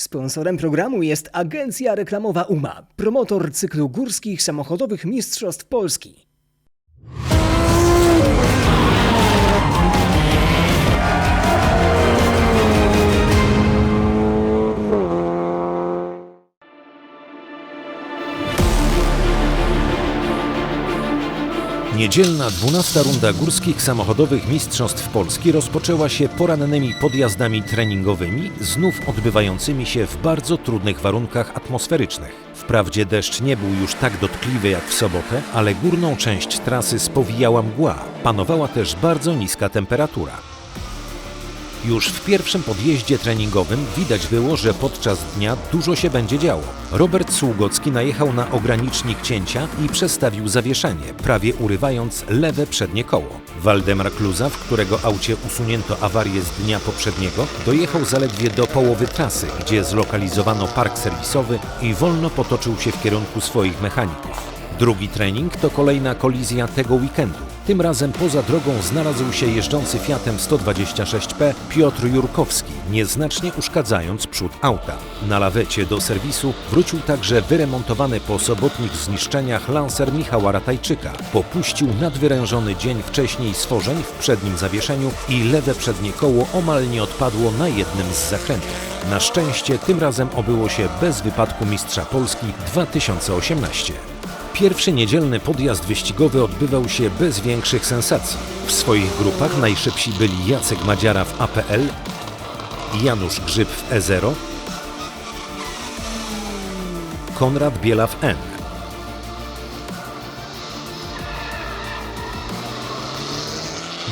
Sponsorem programu jest agencja reklamowa UMA, promotor cyklu górskich samochodowych mistrzostw Polski. Niedzielna 12 runda górskich samochodowych mistrzostw Polski rozpoczęła się porannymi podjazdami treningowymi, znów odbywającymi się w bardzo trudnych warunkach atmosferycznych. Wprawdzie deszcz nie był już tak dotkliwy jak w sobotę, ale górną część trasy spowijała mgła. Panowała też bardzo niska temperatura. Już w pierwszym podjeździe treningowym widać było, że podczas dnia dużo się będzie działo. Robert Sługocki najechał na ogranicznik cięcia i przestawił zawieszenie, prawie urywając lewe przednie koło. Waldemar Kluza, w którego aucie usunięto awarię z dnia poprzedniego, dojechał zaledwie do połowy trasy, gdzie zlokalizowano park serwisowy i wolno potoczył się w kierunku swoich mechaników. Drugi trening to kolejna kolizja tego weekendu. Tym razem poza drogą znalazł się jeżdżący Fiatem 126P Piotr Jurkowski, nieznacznie uszkadzając przód auta. Na lawecie do serwisu wrócił także wyremontowany po sobotnich zniszczeniach lancer Michała Ratajczyka. Popuścił nadwyrężony dzień wcześniej stworzeń w przednim zawieszeniu i lewe przednie koło omal nie odpadło na jednym z zakrętów. Na szczęście tym razem obyło się bez wypadku mistrza Polski 2018. Pierwszy niedzielny podjazd wyścigowy odbywał się bez większych sensacji. W swoich grupach najszybsi byli Jacek Madziara w APL, Janusz Grzyb w E0, Konrad Biela w N.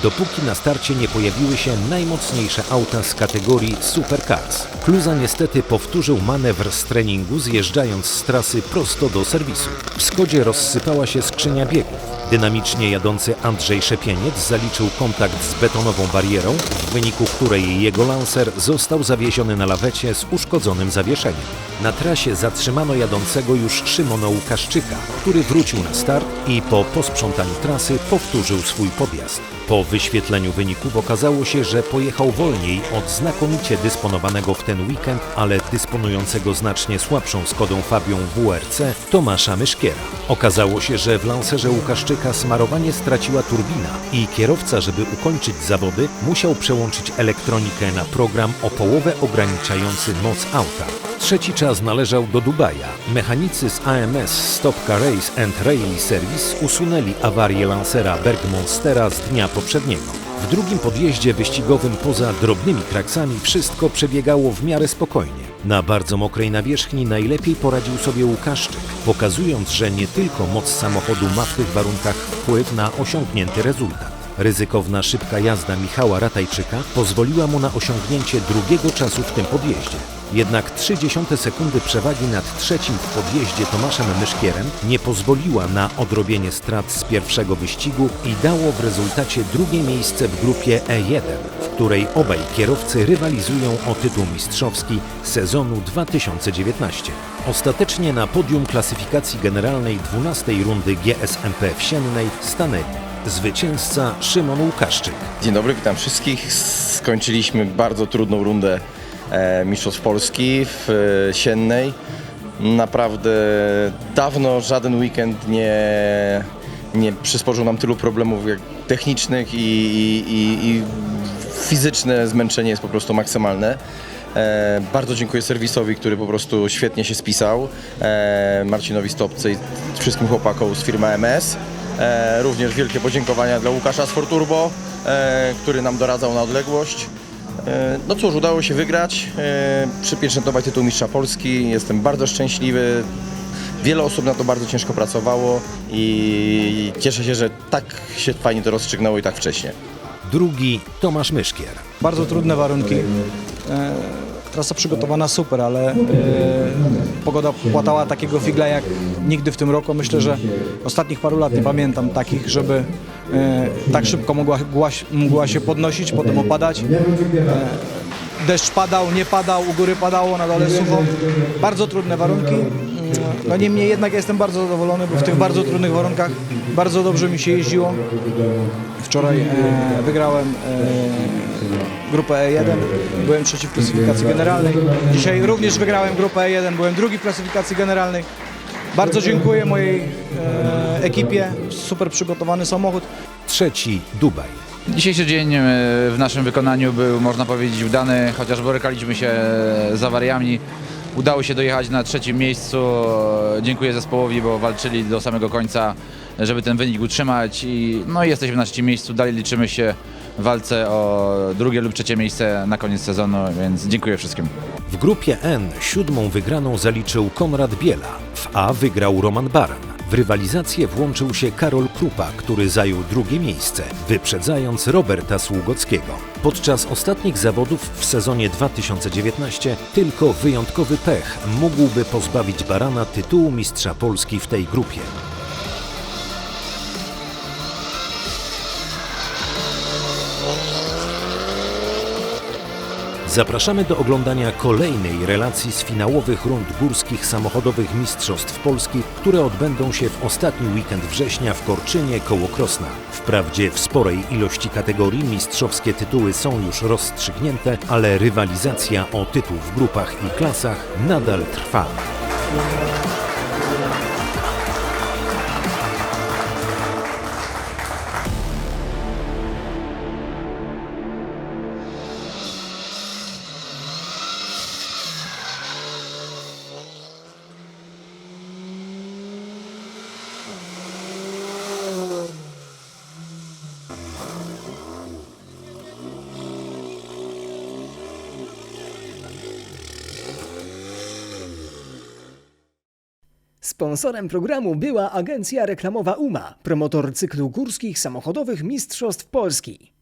Dopóki na starcie nie pojawiły się najmocniejsze auta z kategorii Supercars. Kluza niestety powtórzył manewr z treningu zjeżdżając z trasy prosto do serwisu. W Skodzie rozsypała się skrzynia biegów. Dynamicznie jadący Andrzej Szepieniec zaliczył kontakt z betonową barierą, w wyniku której jego lancer został zawiesiony na lawecie z uszkodzonym zawieszeniem. Na trasie zatrzymano jadącego już Szymona Łukaszczyka, który wrócił na start i po posprzątaniu trasy powtórzył swój podjazd. Po wyświetleniu wyników okazało się, że pojechał wolniej od znakomicie dysponowanego w ten weekend, ale dysponującego znacznie słabszą Skodą Fabią WRC Tomasza Myszkiera. Okazało się, że w lancerze Łukaszczyka smarowanie straciła turbina i kierowca, żeby ukończyć zawody, musiał przełączyć elektronikę na program o połowę ograniczający moc auta. Trzeci czas należał do Dubaja. Mechanicy z AMS Stopka Race and Rally Service usunęli awarię lansera Bergmonstera z dnia poprzedniego. W drugim podjeździe wyścigowym poza drobnymi kraksami wszystko przebiegało w miarę spokojnie. Na bardzo mokrej nawierzchni najlepiej poradził sobie Łukaszczyk, pokazując, że nie tylko moc samochodu ma w tych warunkach wpływ na osiągnięty rezultat. Ryzykowna szybka jazda Michała Ratajczyka pozwoliła mu na osiągnięcie drugiego czasu w tym podjeździe. Jednak 0,3 sekundy przewagi nad trzecim w podjeździe Tomaszem Myszkierem nie pozwoliła na odrobienie strat z pierwszego wyścigu i dało w rezultacie drugie miejsce w grupie E1, w której obaj kierowcy rywalizują o tytuł mistrzowski sezonu 2019. Ostatecznie na podium klasyfikacji generalnej 12 rundy GSMP w Siennej stanęli zwycięzca Szymon Łukaszczyk. Dzień dobry, witam wszystkich. Skończyliśmy bardzo trudną rundę Mistrzostw Polski w e, Siennej. Naprawdę dawno żaden weekend nie, nie przysporzył nam tylu problemów technicznych i, i, i, fizyczne zmęczenie jest po prostu maksymalne. E, bardzo dziękuję serwisowi, który po prostu świetnie się spisał, e, Marcinowi Stopce i wszystkim chłopakom z firmy MS. E, również wielkie podziękowania dla Łukasza z Forturbo, e, który nam doradzał na odległość. E, No cóż, udało się wygrać, e, przypieczętować tytuł mistrza Polski. Jestem bardzo szczęśliwy. Wiele osób na to bardzo ciężko pracowało i cieszę się, że tak się fajnie to rozstrzygnęło i tak wcześnie. Drugi Tomasz Myszkier. Bardzo trudne warunki. Trasa przygotowana super, ale e, pogoda płatała takiego figla jak nigdy w tym roku. Myślę, że ostatnich paru lat nie pamiętam takich, żeby e, tak szybko mogła, się podnosić, potem opadać. E, deszcz padał, nie padał, u góry padało, na dole sucho. Bardzo trudne warunki. No niemniej jednak jestem bardzo zadowolony, bo w tych bardzo trudnych warunkach bardzo dobrze mi się jeździło. Wczoraj e, wygrałem e, grupę E1, byłem trzeci w klasyfikacji generalnej. Dzisiaj również wygrałem grupę E1, byłem drugi w klasyfikacji generalnej. Bardzo dziękuję mojej e, ekipie, super przygotowany samochód. Trzeci Dubaj. Dzisiejszy dzień w naszym wykonaniu był, można powiedzieć, udany, chociaż borykaliśmy się z awariami. Udało się dojechać na trzecim miejscu. Dziękuję zespołowi, bo walczyli do samego końca, żeby ten wynik utrzymać. I, no i jesteśmy na trzecim miejscu. Dalej liczymy się w walce o drugie lub trzecie miejsce na koniec sezonu, więc dziękuję wszystkim. W grupie N siódmą wygraną zaliczył Konrad Biela. W A wygrał Roman Baran. W rywalizację włączył się Karol Krupa, który zajął drugie miejsce, wyprzedzając Roberta Sługockiego. Podczas ostatnich zawodów w sezonie 2019 tylko wyjątkowy pech mógłby pozbawić Barana tytułu mistrza Polski w tej grupie. Zapraszamy do oglądania kolejnej relacji z finałowych rund górskich samochodowych Mistrzostw Polski, które odbędą się w ostatni weekend września w Korczynie koło Krosna. Wprawdzie w sporej ilości kategorii mistrzowskie tytuły są już rozstrzygnięte, ale rywalizacja o tytuł w grupach i klasach nadal trwa. Sponsorem programu była agencja reklamowa UMA, promotor cyklu górskich samochodowych Mistrzostw Polski.